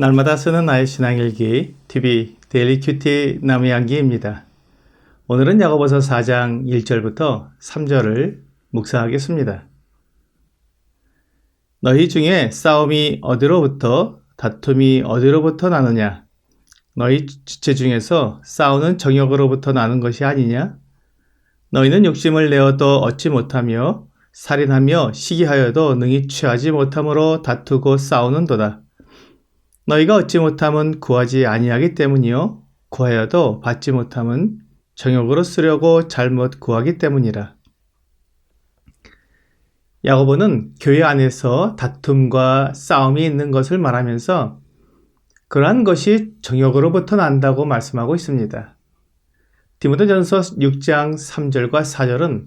날마다 쓰는 나의 신앙일기 TV 데일리 큐티 나무양기입니다. 오늘은 야고보서 4장 1절부터 3절을 묵상하겠습니다. 너희 중에 싸움이 어디로부터 다툼이 어디로부터 나느냐? 너희 주체 중에서 싸우는 정욕으로부터 나는 것이 아니냐? 너희는 욕심을 내어도 얻지 못하며 살인하며 시기하여도 능히 취하지 못함으로 다투고 싸우는도다. 너희가 얻지 못함은 구하지 아니하기 때문이요 구하여도 받지 못함은 정욕으로 쓰려고 잘못 구하기 때문이라. 야고보는 교회 안에서 다툼과 싸움이 있는 것을 말하면서 그러한 것이 정욕으로부터 난다고 말씀하고 있습니다. 디모데전서 6장 3절과 4절은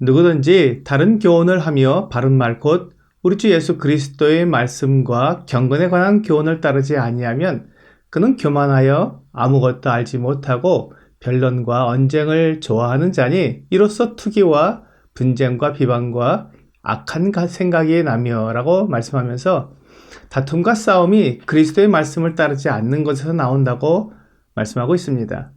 누구든지 다른 교훈을 하며 바른 말 곧 우리 주 예수 그리스도의 말씀과 경건에 관한 교훈을 따르지 아니하면 그는 교만하여 아무것도 알지 못하고 변론과 언쟁을 좋아하는 자니 이로써 투기와 분쟁과 비방과 악한 생각이 나며라고 말씀하면서 다툼과 싸움이 그리스도의 말씀을 따르지 않는 것에서 나온다고 말씀하고 있습니다.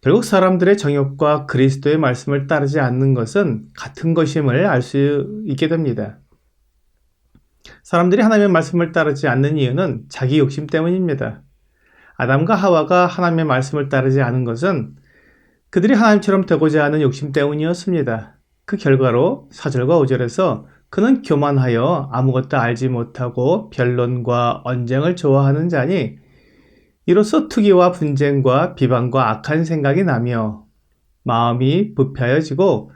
결국 사람들의 정욕과 그리스도의 말씀을 따르지 않는 것은 같은 것임을 알 수 있게 됩니다. 사람들이 하나님의 말씀을 따르지 않는 이유는 자기 욕심 때문입니다. 아담과 하와가 하나님의 말씀을 따르지 않은 것은 그들이 하나님처럼 되고자 하는 욕심 때문이었습니다. 그 결과로 4절과 5절에서 그는 교만하여 아무것도 알지 못하고 변론과 언쟁을 좋아하는 자니 이로써 투기와 분쟁과 비방과 악한 생각이 나며 마음이 부패하여지고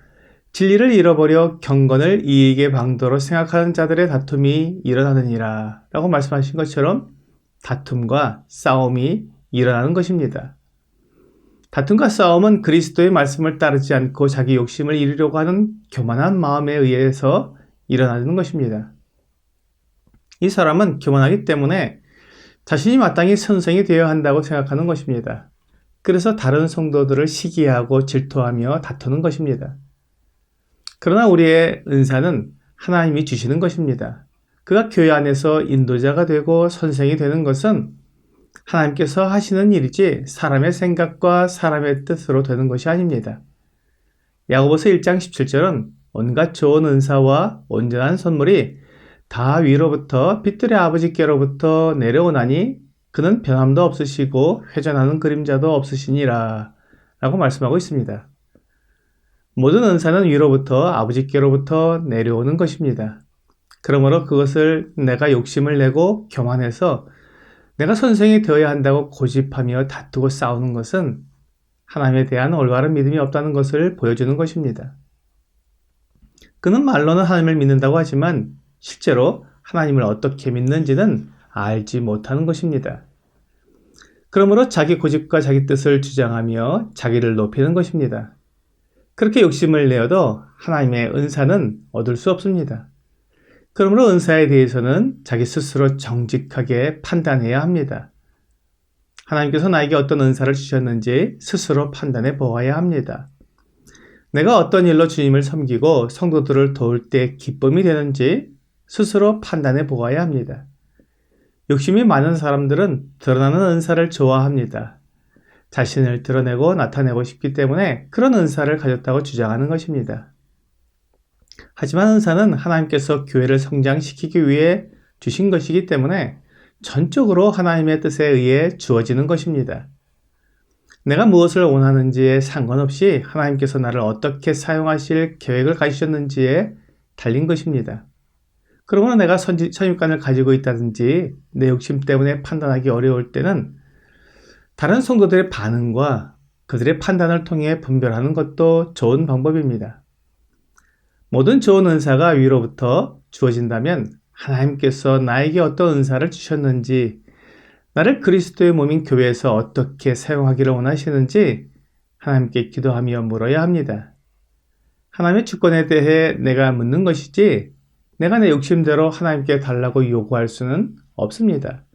진리를 잃어버려 경건을 이익의 방도로 생각하는 자들의 다툼이 일어나느니라 라고 말씀하신 것처럼 다툼과 싸움이 일어나는 것입니다. 다툼과 싸움은 그리스도의 말씀을 따르지 않고 자기 욕심을 이루려고 하는 교만한 마음에 의해서 일어나는 것입니다. 이 사람은 교만하기 때문에 자신이 마땅히 선생이 되어야 한다고 생각하는 것입니다. 그래서 다른 성도들을 시기하고 질투하며 다투는 것입니다. 그러나 우리의 은사는 하나님이 주시는 것입니다. 그가 교회 안에서 인도자가 되고 선생이 되는 것은 하나님께서 하시는 일이지 사람의 생각과 사람의 뜻으로 되는 것이 아닙니다. 야고보서 1장 17절은 온갖 좋은 은사와 온전한 선물이 다 위로부터 빛들의 아버지께로부터 내려오나니 그는 변함도 없으시고 회전하는 그림자도 없으시니라 라고 말씀하고 있습니다. 모든 은사는 위로부터 아버지께로부터 내려오는 것입니다. 그러므로 그것을 내가 욕심을 내고 교만해서 내가 선생이 되어야 한다고 고집하며 다투고 싸우는 것은 하나님에 대한 올바른 믿음이 없다는 것을 보여주는 것입니다. 그는 말로는 하나님을 믿는다고 하지만 실제로 하나님을 어떻게 믿는지는 알지 못하는 것입니다. 그러므로 자기 고집과 자기 뜻을 주장하며 자기를 높이는 것입니다. 그렇게 욕심을 내어도 하나님의 은사는 얻을 수 없습니다. 그러므로 은사에 대해서는 자기 스스로 정직하게 판단해야 합니다. 하나님께서 나에게 어떤 은사를 주셨는지 스스로 판단해 보아야 합니다. 내가 어떤 일로 주님을 섬기고 성도들을 도울 때 기쁨이 되는지 스스로 판단해 보아야 합니다. 욕심이 많은 사람들은 드러나는 은사를 좋아합니다. 자신을 드러내고 나타내고 싶기 때문에 그런 은사를 가졌다고 주장하는 것입니다. 하지만 은사는 하나님께서 교회를 성장시키기 위해 주신 것이기 때문에 전적으로 하나님의 뜻에 의해 주어지는 것입니다. 내가 무엇을 원하는지에 상관없이 하나님께서 나를 어떻게 사용하실 계획을 가지셨는지에 달린 것입니다. 그러므로 내가 선입관을 가지고 있다든지 내 욕심 때문에 판단하기 어려울 때는 다른 성도들의 반응과 그들의 판단을 통해 분별하는 것도 좋은 방법입니다. 모든 좋은 은사가 위로부터 주어진다면 하나님께서 나에게 어떤 은사를 주셨는지, 나를 그리스도의 몸인 교회에서 어떻게 사용하기를 원하시는지 하나님께 기도하며 물어야 합니다. 하나님의 주권에 대해 내가 묻는 것이지, 내가 내 욕심대로 하나님께 달라고 요구할 수는 없습니다.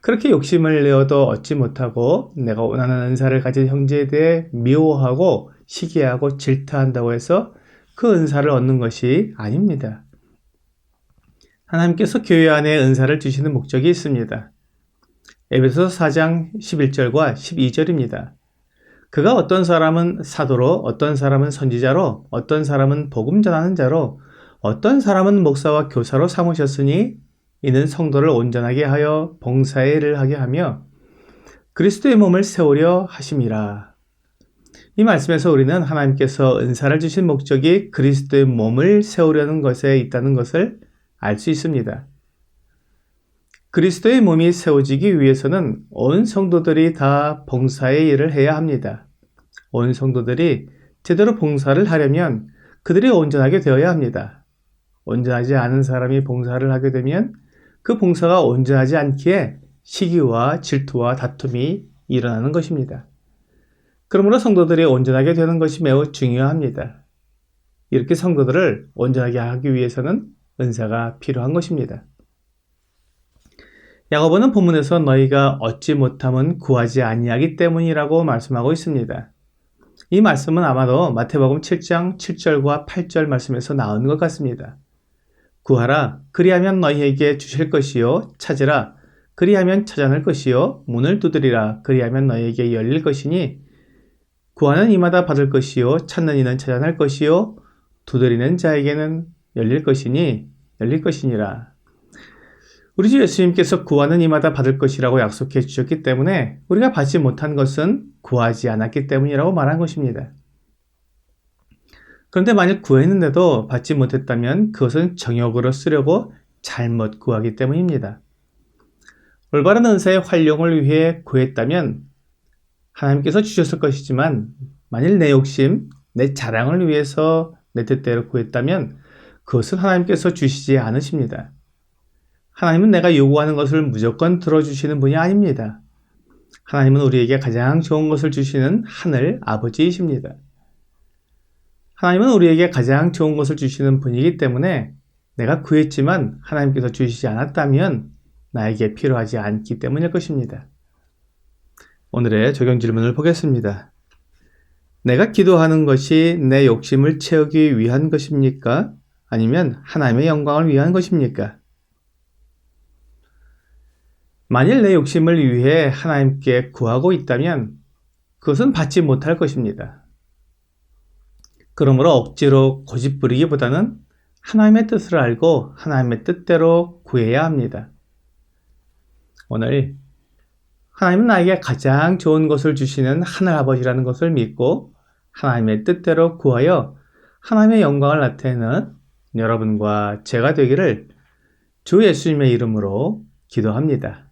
그렇게 욕심을 내어도 얻지 못하고 내가 원하는 은사를 가진 형제에 대해 미워하고 시기하고 질타한다고 해서 그 은사를 얻는 것이 아닙니다. 하나님께서 교회 안에 은사를 주시는 목적이 있습니다. 에베소서 4장 11절과 12절입니다. 그가 어떤 사람은 사도로, 어떤 사람은 선지자로, 어떤 사람은 복음 전하는 자로, 어떤 사람은 목사와 교사로 삼으셨으니 이는 성도를 온전하게 하여 봉사의 일을 하게 하며 그리스도의 몸을 세우려 하심이라. 이 말씀에서 우리는 하나님께서 은사를 주신 목적이 그리스도의 몸을 세우려는 것에 있다는 것을 알 수 있습니다. 그리스도의 몸이 세워지기 위해서는 온 성도들이 다 봉사의 일을 해야 합니다. 온 성도들이 제대로 봉사를 하려면 그들이 온전하게 되어야 합니다. 온전하지 않은 사람이 봉사를 하게 되면 그 봉사가 온전하지 않기에 시기와 질투와 다툼이 일어나는 것입니다. 그러므로 성도들이 온전하게 되는 것이 매우 중요합니다. 이렇게 성도들을 온전하게 하기 위해서는 은사가 필요한 것입니다. 야고보는 본문에서 너희가 얻지 못함은 구하지 아니하기 때문이라고 말씀하고 있습니다. 이 말씀은 아마도 마태복음 7장 7절과 8절 말씀에서 나온 것 같습니다. 구하라 그리하면 너희에게 주실 것이요 찾으라 그리하면 찾아낼 것이요 문을 두드리라 그리하면 너희에게 열릴 것이니 구하는 이마다 받을 것이요 찾는 이는 찾아낼 것이요 두드리는 자에게는 열릴 것이니 열릴 것이니라. 우리 주 예수님께서 구하는 이마다 받을 것이라고 약속해 주셨기 때문에 우리가 받지 못한 것은 구하지 않았기 때문이라고 말한 것입니다. 그런데 만약 구했는데도 받지 못했다면 그것은 정욕으로 쓰려고 잘못 구하기 때문입니다. 올바른 은사의 활용을 위해 구했다면 하나님께서 주셨을 것이지만 만일 내 욕심, 내 자랑을 위해서 내 뜻대로 구했다면 그것은 하나님께서 주시지 않으십니다. 하나님은 내가 요구하는 것을 무조건 들어주시는 분이 아닙니다. 하나님은 우리에게 가장 좋은 것을 주시는 하늘 아버지이십니다. 하나님은 우리에게 가장 좋은 것을 주시는 분이기 때문에 내가 구했지만 하나님께서 주시지 않았다면 나에게 필요하지 않기 때문일 것입니다. 오늘의 적용 질문을 보겠습니다. 내가 기도하는 것이 내 욕심을 채우기 위한 것입니까? 아니면 하나님의 영광을 위한 것입니까? 만일 내 욕심을 위해 하나님께 구하고 있다면 그것은 받지 못할 것입니다. 그러므로 억지로 고집부리기보다는 하나님의 뜻을 알고 하나님의 뜻대로 구해야 합니다. 오늘 하나님은 나에게 가장 좋은 것을 주시는 하늘아버지라는 것을 믿고 하나님의 뜻대로 구하여 하나님의 영광을 나타내는 여러분과 제가 되기를 주 예수님의 이름으로 기도합니다.